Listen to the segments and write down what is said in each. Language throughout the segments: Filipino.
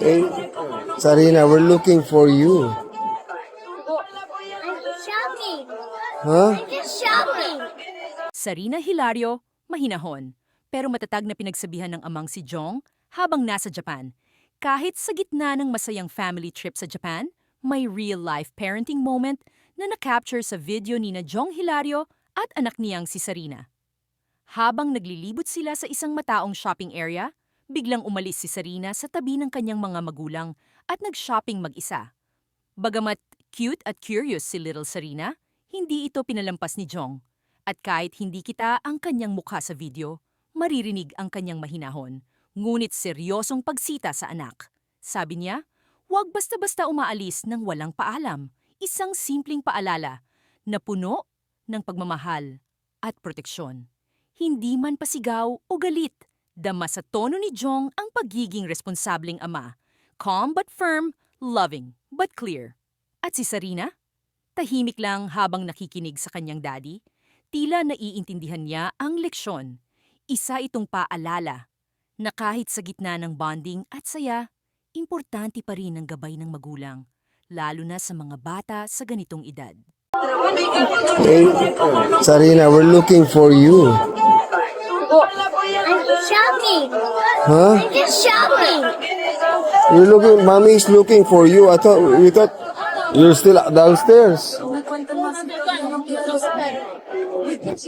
Hey, Sarina, we're looking for you. Shopping. Huh? Shopping. Sarina Hilario, mahinahon, pero matatag na pinagsabihan ng amang si Jong habang nasa Japan. Kahit sa gitna ng masayang family trip sa Japan, may real-life parenting moment na na-capture sa video ni na Jong Hilario at anak niyang si Sarina. Habang naglilibot sila sa isang mataong shopping area, biglang umalis si Sarina sa tabi ng kanyang mga magulang at nag-shopping mag-isa. Bagamat cute at curious si Little Sarina, hindi ito pinalampas ni Jong. At kahit hindi kita ang kanyang mukha sa video, maririnig ang kanyang mahinahon, ngunit seryosong pagsita sa anak. Sabi niya, huwag basta-basta umaalis ng walang paalam, isang simpleng paalala na puno ng pagmamahal at proteksyon. Hindi man pasigaw o galit, dama sa tono ni Jong ang pagiging responsableng ama. Calm but firm, loving but clear. At si Sarina? Tahimik lang habang nakikinig sa kanyang daddy, tila naiintindihan niya ang leksyon. Isa itong paalala na kahit sa gitna ng bonding at saya, importante pa rin ang gabay ng magulang, lalo na sa mga bata sa ganitong edad. Hey, Sarina, we're looking for you. Shopping. Huh? Shopping. You're looking, mommy is looking for you. I thought, we thought you're still downstairs.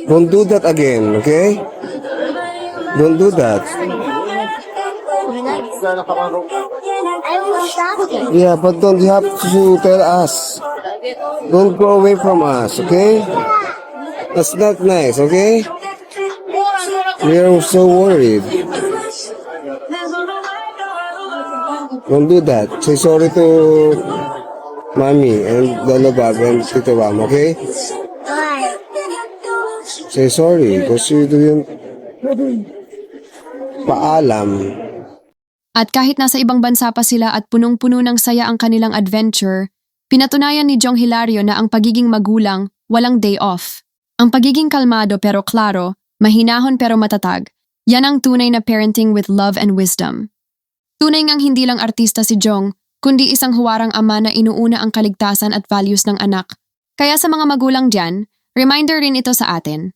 Don't do that again, okay? Don't do that. I was shopping. Yeah, but don't you have to tell us. Don't go away from us, okay? That's not nice, okay? We are so worried. Don't do that. Say sorry to mommy and Dalabag and Tito Bam, okay? Why? Say sorry because you didn't paalam. At kahit nasa ibang bansa pa sila at punong-puno ng saya ang kanilang adventure, pinatunayan ni Jong Hilario na ang pagiging magulang walang day off. Ang pagiging kalmado pero klaro, mahinahon pero matatag, yan ang tunay na parenting with love and wisdom. Tunay ngang hindi lang artista si Jong, kundi isang huwarang ama na inuuna ang kaligtasan at values ng anak. Kaya sa mga magulang dyan, reminder rin ito sa atin.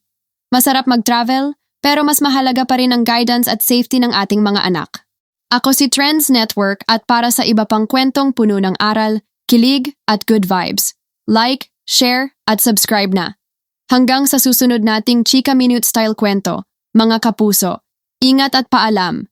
Masarap mag-travel, pero mas mahalaga pa rin ang guidance at safety ng ating mga anak. Ako si Trends Network at para sa iba pang kwentong puno ng aral, kilig at good vibes. Like, share at subscribe na. Hanggang sa susunod nating Chika Minute Style kwento, mga kapuso, ingat at paalam.